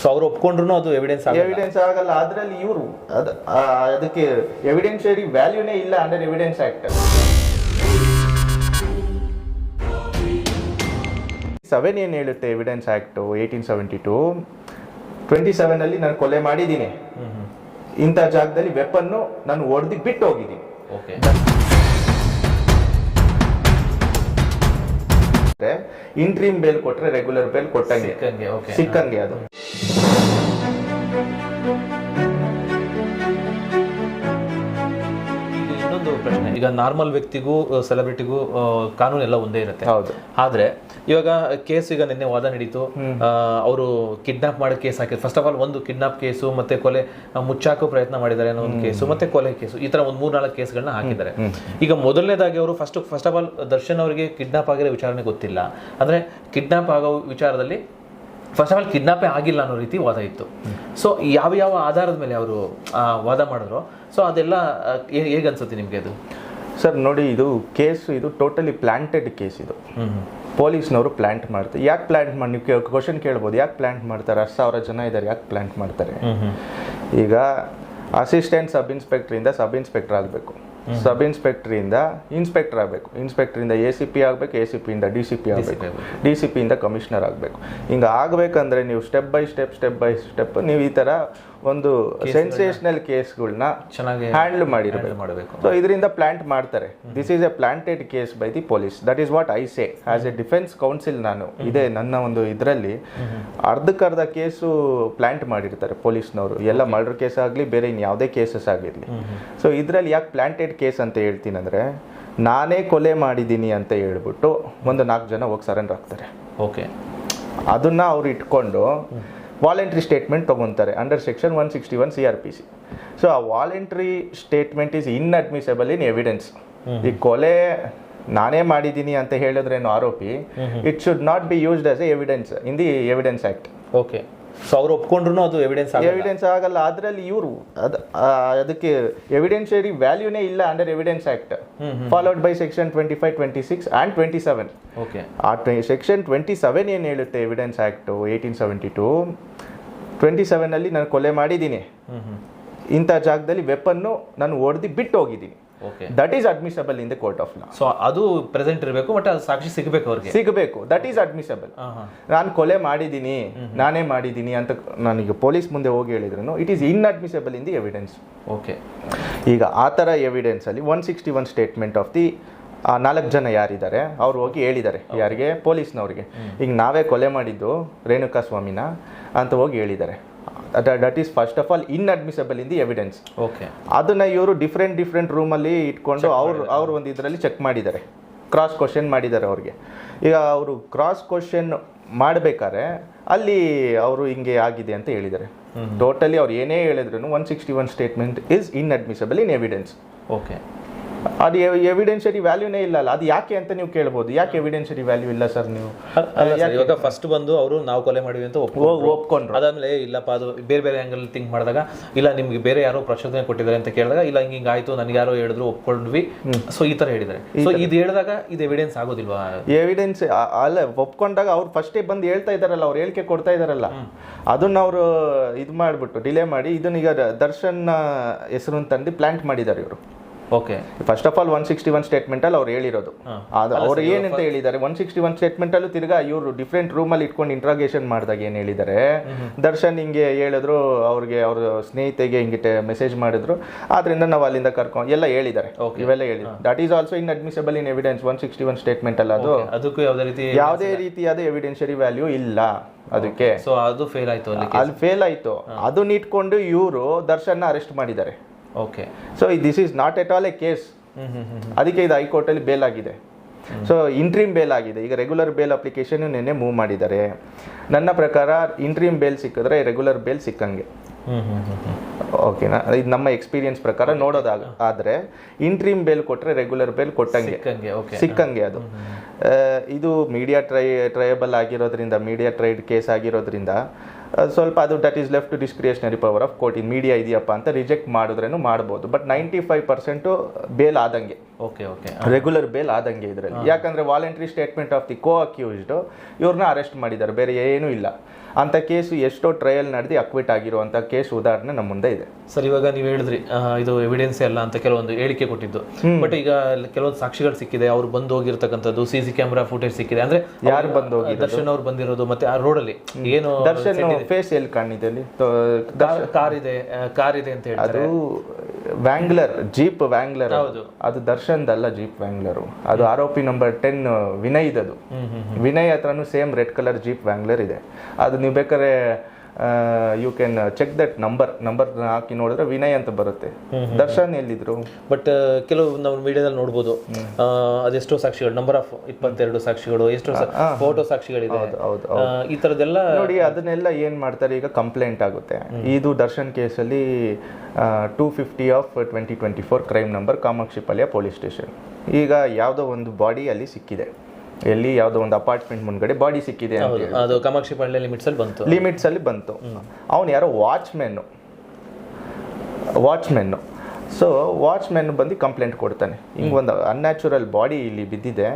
So ಅವ್ರು ಒಪ್ಕೊಂಡ್ರು ಅದು ಎವಿಡೆನ್ಸ್ ಎವಿಡೆನ್ಸ್ ಆಗಲ್ಲ. ಅದರಲ್ಲಿ ಇವರು ಅದ ಅದಕ್ಕೆ ಎವಿಡೆನ್ಷಿಯರಿ ವ್ಯಾಲ್ಯೂನೇ ಇಲ್ಲ ಅಂಡರ್ ಎವಿಡೆನ್ಸ್ ಆಕ್ಟ್ ಸೆವೆನ್ ಏನು ಹೇಳುತ್ತೆ evidence act eighteen seventy two twenty seven ಅಲ್ಲಿ ನಾನು ಕೊಲೆ ಮಾಡಿದ್ದೀನಿ. ಇಂಥ ಜಾಗದಲ್ಲಿ ವೆಪನ್ನು ನಾನು ಹೊಡೆದು ಬಿಟ್ಟು ಹೋಗಿದ್ದೀನಿ ಓಕೆ ಇಂಟ್ರೀಮ್ ಬೇಲ್ ಕೊಟ್ರೆ ರೆಗ್ಯುಲರ್ ಬೇಲ್ ಕೊಟ್ಟಂಗೆ. ಸಿಕ್ಕಂಗೆ ಅದು. ಈಗ ನಾರ್ಮಲ್ ವ್ಯಕ್ತಿಗೂ ಸೆಲೆಬ್ರಿಟಿಗೂ ಕಾನೂನು ಎಲ್ಲ ಒಂದೇ ಇರುತ್ತೆ. ಆದ್ರೆ ಇವಾಗ ಕೇಸ್ ಈಗ ನಿನ್ನೆ ವಾದ ನಡೀತು. ಅವರು ಕಿಡ್ನಾಪ್ ಮಾಡೋ ಕೇಸ್ ಹಾಕಿದ್ರು. ಫಸ್ಟ್ ಆಫ್ ಆಲ್ ಒಂದು ಕಿಡ್ನಾಪ್ ಕೇಸು ಮತ್ತೆ ಕೊಲೆ ಮುಚ್ಚಾಕೋ ಪ್ರಯತ್ನ ಮಾಡಿದ್ದಾರೆ ಅನ್ನೋ ಒಂದು ಕೇಸು ಮತ್ತೆ ಕೊಲೆ ಕೇಸು. ಈ ತರ ಒಂದು ಮೂರ್ ನಾಲ್ಕು ಕೇಸ್ಗಳನ್ನ ಹಾಕಿದ್ದಾರೆ. ಈಗ ಮೊದಲನೇದಾಗಿ ಅವರು first first of all Darshan ಅವರಿಗೆ ಕಿಡ್ನಾಪ್ ಆಗಿರೋ ವಿಚಾರಣೆ ಗೊತ್ತಿಲ್ಲ. ಅಂದ್ರೆ ಕಿಡ್ನಾಪ್ ಆಗೋ ವಿಚಾರದಲ್ಲಿ ಫಸ್ಟ್ ಆಫ್ ಆಲ್ ಕಿಡ್ನಾಪೇ ಆಗಿಲ್ಲ ಅನ್ನೋ ರೀತಿ ವಾದ ಇತ್ತು. ಸೊ ಯಾವ ಯಾವ ಆಧಾರದ ಮೇಲೆ ಅವರು ವಾದ ಮಾಡಿದ್ರು ಸೊ ಅದೆಲ್ಲ ಹೇಗನ್ಸುತ್ತೆ ಹೇ- ಹೇಗ್ ಅನ್ಸುತ್ತೆ ನಿಮ್ಗೆ ಅದು? ಸರ್ ನೋಡಿ ಇದು ಕೇಸು ಇದು ಟೋಟಲಿ ಪ್ಲಾಂಟೆಡ್ ಕೇಸ್ ಇದು. ಪೊಲೀಸ್ನವರು ಪ್ಲಾಂಟ್ ಮಾಡ್ತಾರೆ. ಯಾಕೆ ಪ್ಲಾಂಟ್ ಮಾಡಿ ನೀವು ಕ್ವಶನ್ ಕೇಳ್ಬೋದು. ಯಾಕೆ ಪ್ಲಾಂಟ್ ಮಾಡ್ತಾರೆ? ಹತ್ತು ಸಾವಿರ ಜನ ಇದ್ದಾರೆ ಯಾಕೆ ಪ್ಲಾಂಟ್ ಮಾಡ್ತಾರೆ? ಈಗ ಅಸಿಸ್ಟೆಂಟ್ ಸಬ್ ಇನ್ಸ್ಪೆಕ್ಟ್ರಿಂದ ಸಬ್ ಇನ್ಸ್ಪೆಕ್ಟರ್ ಆಗಬೇಕು. ಸಬ್ ಇನ್ಸ್ಪೆಕ್ಟ್ರಿಂದ ಇನ್ಸ್ಪೆಕ್ಟರ್ ಆಗಬೇಕು. ಇನ್ಸ್ಪೆಕ್ಟ್ರಿಂದ ಎ ಸಿ ಪಿ ಆಗಬೇಕು ಎ ಸಿ ಪಿಯಿಂದ ಡಿ ಸಿ ಪಿ ಆಗಬೇಕು. ಡಿ ಸಿ ಪಿಯಿಂದ ಕಮಿಷನರ್ ಆಗಬೇಕು. ಹಿಂಗೆ ಆಗಬೇಕಂದ್ರೆ ನೀವು step by step step by step ನೀವು ಈ ಥರ ಒಂದು ಸೆನ್ಸೇಷನಲ್ ಕೇಸ್ಗಳನ್ನ ಚೆನ್ನಾಗಿ ಹ್ಯಾಂಡಲ್ ಮಾಡಿರಬೇಕು. ಮಾಡಬೇಕು. ಸೊ ಇದರಿಂದ ಪ್ಲಾಂಟ್ ಮಾಡ್ತಾರೆ. This is a planted case by the police that is what I say as a defence counsel ನಾನು ಇದೆ ನನ್ನ ಒಂದು ಇದರಲ್ಲಿ ಅರ್ಧಕ್ಕರ್ಧ ಕೇಸು ಪ್ಲಾಂಟ್ ಮಾಡಿರ್ತಾರೆ ಪೊಲೀಸ್ನವರು. ಎಲ್ಲ ಮರ್ಡರ್ ಕೇಸ್ ಆಗಲಿ ಬೇರೆ ಇನ್ನು ಯಾವುದೇ ಕೇಸಸ್ ಆಗಿರಲಿ. ಸೊ ಇದರಲ್ಲಿ ಯಾಕೆ ಪ್ಲಾಂಟೆಡ್ ಕೇಸ್ ಅಂತ ಹೇಳ್ತೀನಿ ಅಂದರೆ ನಾನೇ ಕೊಲೆ ಮಾಡಿದ್ದೀನಿ ಅಂತ ಹೇಳ್ಬಿಟ್ಟು ಒಂದು ನಾಲ್ಕು ಜನ ಹೋಗಿ ಸರೆಂಡರ್ ಆಗ್ತಾರೆ. ಓಕೆ ಅದನ್ನ ಅವ್ರು ಇಟ್ಕೊಂಡು voluntary statement ತೊಗೊತಾರೆ under section one sixty one C R P C so ಆ voluntary statement is inadmissible in evidence ಈ ಕೊಲೆ ನಾನೇ ಮಾಡಿದ್ದೀನಿ ಅಂತ ಹೇಳಿದ್ರೇನು ಆರೋಪಿ? It should not be used as a evidence in the evidence act okay so ಅವ್ರು ಒಪ್ಕೊಂಡ್ರು ಅದು ಎವಿಡೆನ್ಸ್ ಎವಿಡೆನ್ಸ್ ಆಗಲ್ಲ. ಅದರಲ್ಲಿ ಇವರು ಅದು ಅದಕ್ಕೆ ಎವಿಡೆನ್ಷಿಯರಿ ವ್ಯಾಲ್ಯೂನೇ ಇಲ್ಲ under evidence act followed by section twenty five twenty six and twenty seven okay ಆ ಸೆಕ್ಷನ್ ಟ್ವೆಂಟಿ ಸೆವೆನ್ ಏನು ಹೇಳುತ್ತೆ evidence act eighteen seventy two twenty ಸೆವೆನಲ್ಲಿ ನಾನು ಕೊಲೆ ಮಾಡಿದ್ದೀನಿ. ಇಂಥ ಜಾಗದಲ್ಲಿ ವೆಪನ್ನು ನಾನು ಹೊಡೆದು ಬಿಟ್ಟು ಹೋಗಿದ್ದೀನಿ that is admissible in the court of law so ಅದು ಪ್ರೆಸೆಂಟ್ ಇರಬೇಕು ಬಟ್ ಅದು ಸಾಕ್ಷಿ ಸಿಗಬೇಕು ಅವ್ರಿಗೆ. ಸಿಗಬೇಕು. ದಟ್ ಈಸ್ ಅಡ್ಮಿಸಬಲ್ ನಾನು ಕೊಲೆ ಮಾಡಿದ್ದೀನಿ ನಾನೇ ಮಾಡಿದ್ದೀನಿ ಅಂತ ನನಗೆ ಪೊಲೀಸ್ ಮುಂದೆ ಹೋಗಿ ಹೇಳಿದ್ರು it is inadmissible in the evidence okay ಈಗ ಆ ಥರ ಎವಿಡೆನ್ಸಲ್ಲಿ one sixty one statement of the ಆ ನಾಲ್ಕು ಜನ ಯಾರಿದ್ದಾರೆ ಅವ್ರು ಹೋಗಿ ಹೇಳಿದ್ದಾರೆ ಯಾರಿಗೆ? ಪೊಲೀಸ್ನವ್ರಿಗೆ. ಈಗ ನಾವೇ ಕೊಲೆ ಮಾಡಿದ್ದು ರೇಣುಕಾ ಸ್ವಾಮಿನ ಅಂತ ಹೋಗಿ ಹೇಳಿದ್ದಾರೆ. That is first of all inadmissible in the evidence okay ಅದನ್ನ ಇವರು ಡಿಫ್ರೆಂಟ್ ಡಿಫ್ರೆಂಟ್ ರೂಮಲ್ಲಿ ಇಟ್ಕೊಂಡು ಅವ್ರು ಅವ್ರು ಒಂದು ಇದರಲ್ಲಿ ಚೆಕ್ ಮಾಡಿದ್ದಾರೆ. ಕ್ರಾಸ್ ಕ್ವಶನ್ ಮಾಡಿದ್ದಾರೆ ಅವ್ರಿಗೆ. ಈಗ ಅವರು ಕ್ರಾಸ್ ಕ್ವಶನ್ ಮಾಡಬೇಕಾದ್ರೆ ಅಲ್ಲಿ ಅವರು ಹಿಂಗೆ ಆಗಿದೆ ಅಂತ ಹೇಳಿದ್ದಾರೆ. ಟೋಟಲಿ ಅವ್ರು ಏನೇ ಹೇಳಿದ್ರು one sixty one statement is inadmissible in evidence okay ಅದು ಎವಿಡೆನ್ಷರಿ ವ್ಯಾಲ್ಯೂನೇ ಇಲ್ಲ ಅಲ್ಲ ಅದು ಯಾಕೆ ಅಂತ ನೀವು ಕೇಳ್ಬೋದು. ಯಾಕೆ ಎವಿಡೆನ್ಷರಿ ವ್ಯಾಲ್ಯೂ ಇಲ್ಲ ಸರ್ ನೀವು? ಇವಾಗ ಫಸ್ಟ್ ಬಂದು ಅವರು ನಾವು ಕೊಲೆ ಮಾಡಿವಿ ಅಂತ ಒಪ್ಕೊಂಡ್ರು. ಅದಾದ್ಮೇಲೆ "ಏ, ಇಲ್ಲಪ್ಪ ಅದು ಬೇರೆ ಬೇರೆ ಆ್ಯಂಗಲ್ ಥಿಂಕ್ ಮಾಡಿದಾಗ ಇಲ್ಲ ನಿಮ್ಗೆ ಬೇರೆ ಯಾರೋ ಪ್ರಚೋದನೆ ಕೊಟ್ಟಿದ್ದಾರೆ ಅಂತ ಕೇಳಿದಾಗ ಇಲ್ಲ ಹಿಂಗೆ ಹಿಂಗೆ ಆಯ್ತು ನನಗೆ ಯಾರೋ ಹೇಳಿದ್ರು ಒಪ್ಕೊಂಡ್ವಿ. ಸೊ ಈ ತರ ಹೇಳಿದ್ದಾರೆ. ಸೊ ಇದು ಹೇಳಿದಾಗ ಇದು ಎವಿಡೆನ್ಸ್ ಆಗೋದಿಲ್ವಾ? ಎವಿಡೆನ್ಸ್ ಅಲ್ಲ ಒಪ್ಕೊಂಡಾಗ ಅವ್ರು ಫಸ್ಟೇ ಬಂದು ಹೇಳ್ತಾ ಇದಾರಲ್ಲ ಅವ್ರು ಹೇಳಿಕೆ ಕೊಡ್ತಾ ಇದಾರಲ್ಲ ಅದನ್ನ ಅವರು ಇದು ಮಾಡಿಬಿಟ್ಟು ಡಿಲೇ ಮಾಡಿ ಇದನ್ನ ಈಗ ದರ್ಶನ್ ಹೆಸರು ತಂದು ಪ್ಲಾಂಟ್ ಮಾಡಿದ್ದಾರೆ ಇವರು. Okay first of all one sixty one statement ಅಲ್ಲಿ ಅವ್ರು ಹೇಳಿರೋದು. ಅದು ಅವ್ರು ಏನಂತ ಹೇಳಿದ್ದಾರೆ? ಒನ್ ಸಿಕ್ಸ್ಟಿ ಒನ್ ಸ್ಟೇಟ್ಮೆಂಟ್ ಅಲ್ಲೂ ತಿರ್ಗಾ ಇವರು ಡಿಫ್ರೆಂಟ್ ರೂಮ್ ಅಲ್ಲಿ ಇಟ್ಕೊಂಡು ಇಂಟ್ರಾಗೇಷನ್ ಮಾಡಿದಾಗ ಏನ್ ಹೇಳಿದ್ದಾರೆ? ದರ್ಶನ್ ಹಿಂಗೆ ಹೇಳಿದ್ರು ಅವ್ರಿಗೆ ಅವ್ರ ಸ್ನೇಹಿತೆಗೆ ಹಿಂಗೆ ಮೆಸೇಜ್ ಮಾಡಿದ್ರು. ಆದ್ರಿಂದ ನಾವು ಅಲ್ಲಿಂದ ಕರ್ಕೊಂಡು ಎಲ್ಲ ಹೇಳಿದ್ದಾರೆ. ಇವೆಲ್ಲ ಹೇಳಿದ್ರು. That is also inadmissible in evidence one sixty one statement ಅಲ್ಲ ಅದು ಅದಕ್ಕೂ ಯಾವುದೇ ರೀತಿ ಯಾವುದೇ ರೀತಿಯಾದ ಎವಿಡೆನ್ಷರಿ ವ್ಯಾಲ್ಯೂ ಇಲ್ಲ ಅದಕ್ಕೆ. ಸೊ ಅದು ಫೇಲ್ ಆಯ್ತು ಅಲ್ಲಿ ಅಲ್ಲಿ ಫೇಲ್ ಆಯ್ತು. ಅದನ್ನ ಇಟ್ಕೊಂಡು ಇವರು ದರ್ಶನ್ ಅರೆಸ್ಟ್ ಮಾಡಿದ್ದಾರೆ. Okay so this is not at all a case ಅದಕ್ಕೆ ಇದು ಹೈಕೋರ್ಟಲ್ಲಿ ಬೇಲ್ ಆಗಿದೆ. ಸೊ ಇಂಟ್ರೀಮ್ ಬೇಲ್ ಆಗಿದೆ. ಈಗ ರೆಗ್ಯುಲರ್ ಬೇಲ್ ಅಪ್ಲಿಕೇಶನ್ ನಿನ್ನೆ ಮೂವ್ ಮಾಡಿದ್ದಾರೆ. ನನ್ನ ಪ್ರಕಾರ ಇಂಟ್ರೀಮ್ ಬೇಲ್ ಸಿಕ್ಕಿದ್ರೆ ರೆಗ್ಯುಲರ್ ಬೇಲ್ ಸಿಕ್ಕಂಗೆ. ಓಕೆನಾ ಇದು ನಮ್ಮ ಎಕ್ಸ್ಪೀರಿಯನ್ಸ್ ಪ್ರಕಾರ ನೋಡೋದಾಗ. ಆದರೆ ಇಂಟ್ರೀಮ್ ಬೇಲ್ ಕೊಟ್ಟರೆ ರೆಗ್ಯುಲರ್ ಬೇಲ್ ಕೊಟ್ಟಂಗೆ. ಸಿಕ್ಕಂಗೆ ಅದು. ಇದು ಮೀಡಿಯಾ ಟ್ರೈ ಟ್ರಯಬಲ್ ಆಗಿರೋದ್ರಿಂದ ಮೀಡಿಯಾ ಟ್ರೈಡ್ ಕೇಸ್ ಆಗಿರೋದ್ರಿಂದ ಸ್ವಲ್ಪ ಅದು that is left to discretionary power of court in media ಇದೆಯಪ್ಪ ಅಂತ ರಿಜೆಕ್ಟ್ ಮಾಡಿದ್ರೇನು ಮಾಡ್ಬೋದು. But ninety five percent bail ಆದಂಗೆ ಓಕೆ ಓಕೆ ರೆಗ್ಯುಲರ್ ಬೇಲ್ ಆದಂಗೆ ಇದರಲ್ಲಿ. ಯಾಕಂದ್ರೆ voluntary statement of the co accused ಇವ್ರನ್ನ ಅರೆಸ್ಟ್ ಮಾಡಿದ್ದಾರೆ. ಬೇರೆ ಏನೂ ಇಲ್ಲ. ಅಂತ ಕೇಸು ಎಷ್ಟೋ ಟ್ರಯಲ್ ನಡೆದು ಅಕ್ವಿಟ್ ಆಗಿರುವಂತ ಕೇಸ್ ಉದಾಹರಣೆ ನಮ್ಮ ಮುಂದೆ ಇದೆ. ಸರ್ ಇವಾಗ ನೀವು ಹೇಳಿದ್ರಿ ಇದು ಎವಿಡೆನ್ಸ್ ಅಲ್ಲ ಅಂತ ಕೆಲವೊಂದು ಹೇಳಿಕೆ ಕೊಟ್ಟಿದ್ದು. ಬಟ್ ಈಗ ಅಲ್ಲಿ ಕೆಲವೊಂದು ಸಾಕ್ಷಿಗಳು ಸಿಕ್ಕಿದೆ ಅವ್ರು ಬಂದು ಹೋಗಿರ್ತಕ್ಕಂಥದ್ದು ಸಿ ಸಿ ಕ್ಯಾಮ್ರಾ ಫುಟೇಜ್ ಸಿಕ್ಕಿದೆ. ಅಂದ್ರೆ ಯಾರು ಬಂದು ಹೋಗಿ ದರ್ಶನ್ ಅವ್ರು ಬಂದಿರೋದು ಮತ್ತೆ ಆ ರೋಡಲ್ಲಿ ಏನು ದರ್ಶನ್ ಫೇಸ್ ಎಲ್ಲಿ ಕಾಣಿದೆ ಅಲ್ಲಿ? ಕಾರ್ ಇದೆ ಕಾರ್ ಇದೆ ಅಂತ ಹೇಳ್ತಾರೆ. ಅದು ವ್ಯಾಂಗ್ಲರ್ ಜೀಪ್ ವ್ಯಾಂಗ್ಲರ್. ಅದು ದರ್ಶನ್ದಲ್ಲ ಜೀಪ್ ವ್ಯಾಂಗ್ಲರ್ ಅದು ಆರೋಪಿ ನಂಬರ್ ಟೆನ್ ವಿನಯ್ ಅದು ವಿನಯ್ ಹತ್ರನೂ same red colour jeep Wrangler ಇದೆ. ಅದು ನೀವು ಬೇಕಾದ್ರೆ you can check that number number ಹಾಕಿ ನೋಡಿದ್ರೆ ವಿನಯ್ ಅಂತ ಬರುತ್ತೆ. ದರ್ಶನ್ ಎಲ್ಲಿದ್ರು? ಬಟ್ ಕೆಲವು ನಾವು ಮೀಡಿಯಾದಲ್ಲಿ ನೋಡ್ಬೋದು. ಅದೆಷ್ಟೋ ಸಾಕ್ಷಿಗಳು ನಂಬರ್ ಆಫ್ ಇಪ್ಪತ್ತೆರಡು ಸಾಕ್ಷಿಗಳು ಎಷ್ಟೋ ಫೋಟೋ ಸಾಕ್ಷಿಗಳಿದೆ. ಈ ತರದೆಲ್ಲ ನೋಡಿ ಅದನ್ನೆಲ್ಲ ಏನ್ ಮಾಡ್ತಾರೆ ಈಗ ಕಂಪ್ಲೇಂಟ್ ಆಗುತ್ತೆ. ಇದು ದರ್ಶನ್ ಕೇಸಲ್ಲಿ two fifty of twenty twenty four crime number Kamakshipalya police station ಈಗ ಯಾವುದೋ ಒಂದು ಬಾಡಿ ಅಲ್ಲಿ ಸಿಕ್ಕಿದೆ. ಎಲ್ಲಿ ಯಾವುದೋ ಒಂದು ಅಪಾರ್ಟ್ಮೆಂಟ್ ಮುಂದ್ಗಡೆ ಬಾಡಿ ಸಿಕ್ಕಿದೆ ಅದು ಕಮಾಕ್ಷಿ ಪಾಂಡೆ ಲಿಮಿಟ್ಸ್ ಅಲ್ಲಿ ಬಂತು. ಲಿಮಿಟ್ಸ್ ಅಲ್ಲಿ ಬಂತು ಅವನು ಯಾರೋ ವಾಚ್ಮೆನ್ ವಾಚ್ಮೆನ್ ಸೊ ವಾಚ್ಮೆನ್ ಬಂದು ಕಂಪ್ಲೇಂಟ್ ಕೊಡ್ತಾನೆ. ಹಿಂಗೆ ಒಂದು ಅನ್ಯಾಚುರಲ್ ಬಾಡಿ ಇಲ್ಲಿ ಬಿದ್ದಿದೆ.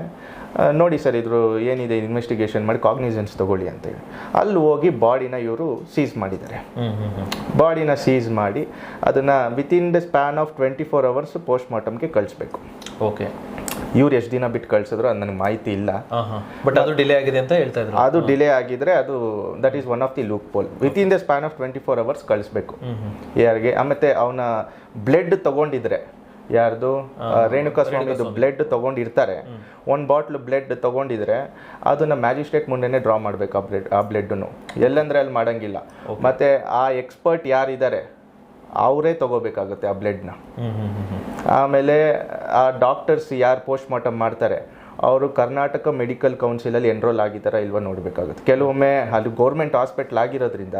ನೋಡಿ ಸರ್ ಇದ್ರು ಏನಿದೆ ಇನ್ವೆಸ್ಟಿಗೇಷನ್ ಮಾಡಿ ಕಾಗ್ನಿಸೆನ್ಸ್ ತಗೊಳ್ಳಿ ಅಂತ ಹೇಳಿ. ಅಲ್ಲಿ ಹೋಗಿ ಬಾಡಿನ ಇವರು ಸೀಸ್ ಮಾಡಿದ್ದಾರೆ. ಬಾಡಿನ ಸೀಸ್ ಮಾಡಿ ಅದನ್ನು within the span of twenty four hours post ಮಾರ್ಟಮ್ಗೆ ಕಳಿಸ್ಬೇಕು. ಓಕೆ ಇವ್ರು ಎಷ್ಟು ದಿನ ಬಿಟ್ಟು ಕಳ್ಸಿದ್ರು ಅದು ನನಗೆ ಮಾಹಿತಿ ಇಲ್ಲ. ಬಟ್ ಅದು ಡಿಲೇ ಆಗಿದೆ ಅಂತ ಹೇಳ್ತಾ ಇದ್ರು. ಅದು ಡಿಲೇ ಆಗಿದ್ರೆ ಅದು that is one of the loophole within the span of twenty four hours ಕಳಿಸ್ಬೇಕು ಯಾರಿಗೆ ಮತ್ತೆ ಅವನ ಬ್ಲಡ್ ತಗೊಂಡಿದ್ರೆ ಯಾರ್ದು? ರೇಣುಕಾ ಸ್ವಾಮಿದು ಬ್ಲಡ್ ತಗೊಂಡಿರ್ತಾರೆ. ಒಂದು ಬಾಟ್ಲ್ ಬ್ಲಡ್ ತಗೊಂಡಿದ್ರೆ ಅದನ್ನ ಮ್ಯಾಜಿಸ್ಟ್ರೇಟ್ ಮುಂದೆನೆ ಡ್ರಾ ಮಾಡ್ಬೇಕು ಆ ಬ್ಲಡ್ ಆ ಬ್ಲಡ್ನು ಎಲ್ಲಂದ್ರೆ ಅಲ್ಲಿ ಮಾಡಂಗಿಲ್ಲ. ಮತ್ತೆ ಆ ಎಕ್ಸ್ಪರ್ಟ್ ಯಾರಿದ್ದಾರೆ ಅವರೇ ತಗೋಬೇಕಾಗುತ್ತೆ ಆ ಬ್ಲಡ್ನ ಆಮೇಲೆ ಆ ಡಾಕ್ಟರ್ಸ್ ಯಾರು ಪೋಸ್ಟ್ ಮಾರ್ಟಮ್ ಮಾಡ್ತಾರೆ ಅವರು ಕರ್ನಾಟಕ ಮೆಡಿಕಲ್ ಕೌನ್ಸಿಲಲ್ಲಿ ಎನ್ರೋಲ್ ಆಗಿದ್ದಾರಾ ಇಲ್ವಾ ನೋಡಬೇಕಾಗುತ್ತೆ. ಕೆಲವೊಮ್ಮೆ ಅಲ್ಲಿ ಗೌರ್ಮೆಂಟ್ ಹಾಸ್ಪಿಟ್ಲ್ ಆಗಿರೋದ್ರಿಂದ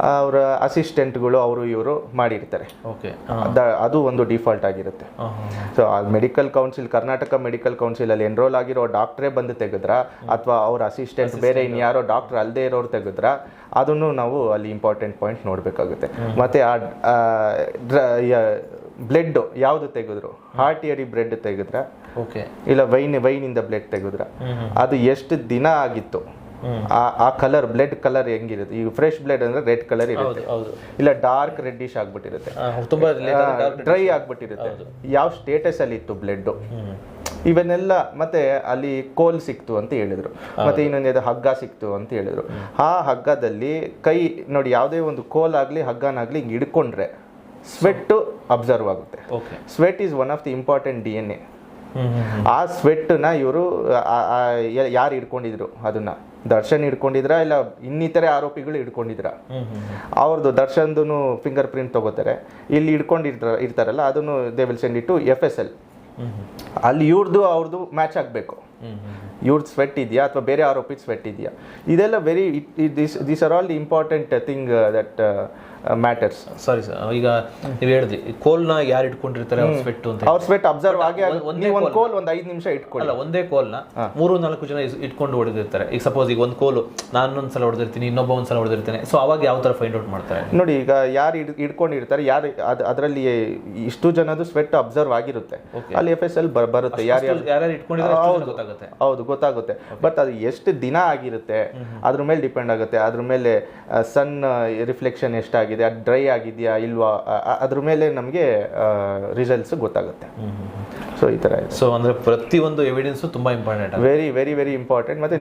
ಅವರ ಅಸಿಸ್ಟೆಂಟ್ಗಳು ಅವರು ಇವರು ಮಾಡಿರ್ತಾರೆ. ಓಕೆ ಅದ- ಅದು ಒಂದು ಡಿಫಾಲ್ಟ್ ಆಗಿರುತ್ತೆ. ಸೊ ಆ ಮೆಡಿಕಲ್ ಕೌನ್ಸಿಲ್ ಕರ್ನಾಟಕ ಮೆಡಿಕಲ್ ಕೌನ್ಸಿಲಲ್ಲಿ ಎನ್ರೋಲ್ ಆಗಿರೋ ಡಾಕ್ಟ್ರೇ ಬಂದು ತೆಗೆದ್ರ ಅಥವಾ ಅವ್ರ ಅಸಿಸ್ಟೆಂಟ್ ಬೇರೆ ಇನ್ಯಾರೋ ಡಾಕ್ಟರ್ ಅಲ್ಲದೆ ಇರೋರು ತೆಗೆದ್ರ ಅದನ್ನು ನಾವು ಅಲ್ಲಿ ಇಂಪಾರ್ಟೆಂಟ್ ಪಾಯಿಂಟ್ ನೋಡಬೇಕಾಗುತ್ತೆ. ಮತ್ತು ಆ ಬ್ಲಡ್ ಯಾವುದು ತೆಗೆದ್ರು? ಹಾರ್ಟ್ ಇಯರಿ ಬ್ಲಡ್ ತೆಗೆದ್ರ? ಓಕೆ. ಇಲ್ಲ ವೈನ್ ವೈನಿಂದ ಬ್ಲಡ್ ತೆಗೆದ್ರ? ಅದು ಎಷ್ಟು ದಿನ ಆಗಿತ್ತು? ಆ ಆ ಕಲರ್ ಬ್ಲಡ್ ಕಲರ್ ಹೆಂಗಿರುತ್ತೆ? ಈಗ ಫ್ರೆಶ್ ಬ್ಲಡ್ ಅಂದ್ರೆ ರೆಡ್ ಕಲರ್ ಇರುತ್ತೆ. ಇಲ್ಲ ಡಾರ್ಕ್ ರೆಡ್ಡಿಶ್ ಆಗ್ಬಿಟ್ಟಿರುತ್ತೆ. ತುಂಬಾ ಡ್ರೈ ಆಗ್ಬಿಟ್ಟಿರುತ್ತೆ. ಯಾವ ಸ್ಟೇಟಸ್ ಅಲ್ಲಿ ಇತ್ತು ಬ್ಲಡ್? ಇವನ್ನೆಲ್ಲ ಮತ್ತೆ ಅಲ್ಲಿ ಕೋಲ್ ಸಿಕ್ತು ಅಂತ ಹೇಳಿದ್ರು. ಮತ್ತೆ ಇನ್ನೊಂದು ಹಗ್ಗ ಸಿಕ್ತು ಅಂತ ಹೇಳಿದ್ರು. ಆ ಹಗ್ಗದಲ್ಲಿ ಕೈ ನೋಡಿ ಯಾವುದೇ ಒಂದು ಕೋಲ್ ಆಗ್ಲಿ ಹಗ್ಗನಾಗ್ಲಿ ಹಿಂಗ್ ಹಿಡ್ಕೊಂಡ್ರೆ ಸ್ವೆಟ್ ಅಬ್ಸರ್ವ್ ಆಗುತ್ತೆ. Sweat is one of the important D N A ಆ ಸ್ವೆಟ್ನ ಇವರು ಯಾರು ಇಟ್ಕೊಂಡಿದ್ರು ಅದನ್ನ? ದರ್ಶನ್ ಹಿಡ್ಕೊಂಡಿದ್ರ ಇಲ್ಲ ಇನ್ನಿತರೆ ಆರೋಪಿಗಳು ಹಿಡ್ಕೊಂಡಿದ್ರ? ಹ್ಮ್ ಅವ್ರದ್ದು ದರ್ಶನ್ದು ಫಿಂಗರ್ ಪ್ರಿಂಟ್ ತಗೋತಾರೆ. ಇಲ್ಲಿ ಹಿಡ್ಕೊಂಡಿರ್ತಾರ ಇರ್ತಾರಲ್ಲ ಅದನ್ನು ದೇ ವಿಲ್ ಸೆಂಡ್ ಇಟ್ಟು ಎಫ್ ಎಸ್ ಎಲ್ ಅಲ್ಲಿ ಇವ್ರದ್ದು ಅವ್ರದ್ದು ಮ್ಯಾಚ್ ಆಗಬೇಕು. ಇವ್ರದ್ದು ಸ್ವೆಟ್ ಇದೆಯಾ ಅಥವಾ ಬೇರೆ ಆರೋಪಿ ಸ್ವೆಟ್ ಇದೆಯಾ? ಇದೆಲ್ಲ very this this are all the important thing that matters sorry sir ಈಗ ನೀವು ಹೇಳಿದ್ರಿ ಕೋಲ್ನ ಯಾರು ಇಟ್ಕೊಂಡಿರ್ತಾರೆ ಅವ್ರ ಸ್ವೆಟ್ ಅಂತ ಅವ್ರ ಸ್ವೆಟ್ ಅಬ್ಸರ್ವ್ ಆಗಿ ಒಂದ್- ಒಂದೇ ಕೋಲ್ ಒಂದು ಐದು ನಿಮಿಷ ಇಟ್ಕೊಳ್ಳಿ. ಅಲ್ಲ ಒಂದೇ ಕೋಲ್ನ ಮೂರು ನಾಲ್ಕು ಜನ ಇಟ್ಕೊಂಡು ಹೊಡೆದಿರ್ತಾರೆ. ಈಗ ಸಪೋಸ್ ಈಗ ಒಂದು ಕೋಲು ನಾನು ಒಂದ್ಸಲ ಹೊಡೆದಿರ್ತೀನಿ ಇನ್ನೊಬ್ಬ ಒಂದ್ಸಲ ಹೊಡೆದಿರ್ತೀನಿ. ಸೊ ಅವಾಗ ಯಾವ ತರ ಫೈಂಡ್ ಔಟ್ ಮಾಡ್ತಾರೆ? ನೋಡಿ ಈಗ ಯಾರು ಇಟ್ಕೊಂಡಿರ್ತಾರೆ ಯಾರು ಅದ್ ಅದರಲ್ಲಿ ಇಷ್ಟು ಜನದು ಸ್ವೆಟ್ ಅಬ್ಸರ್ವ್ ಆಗಿರುತ್ತೆ. ಅಲ್ಲಿ ಎಫ್ ಎಸ್ ಎಲ್ ಬರುತ್ತೆ. ಯಾರು ಯಾರು ಇಟ್ಕೊಂಡಿದ್ರೆ ಅಷ್ಟು ಗೊತ್ತಾಗುತ್ತೆ. ಹೌದು ಗೊತ್ತಾಗುತ್ತೆ. ಬಟ್ ಅದು ಎಷ್ಟು ದಿನ ಆಗಿರುತ್ತೆ ಅದ್ರ ಮೇಲೆ ಡಿಪೆಂಡ್ ಆಗುತ್ತೆ. ಅದ್ರ ಮೇಲೆ ಸನ್ ರಿಫ್ಲೆಕ್ಷನ್ ಎಷ್ಟಾಗಿದೆ ಅದು ಡ್ರೈ ಆಗಿದೆಯಾ ಇಲ್ವಾ ಅದ್ರ ಮೇಲೆ ನಮಗೆ ರಿಸಲ್ಟ್ಸ್ ಗೊತ್ತಾಗುತ್ತೆ. ಸೊ ಈ ಥರ ಸೊ ಅಂದರೆ ಪ್ರತಿಯೊಂದು ಎವಿಡೆನ್ಸ್ ತುಂಬಾ important very very very important ಮತ್ತೆ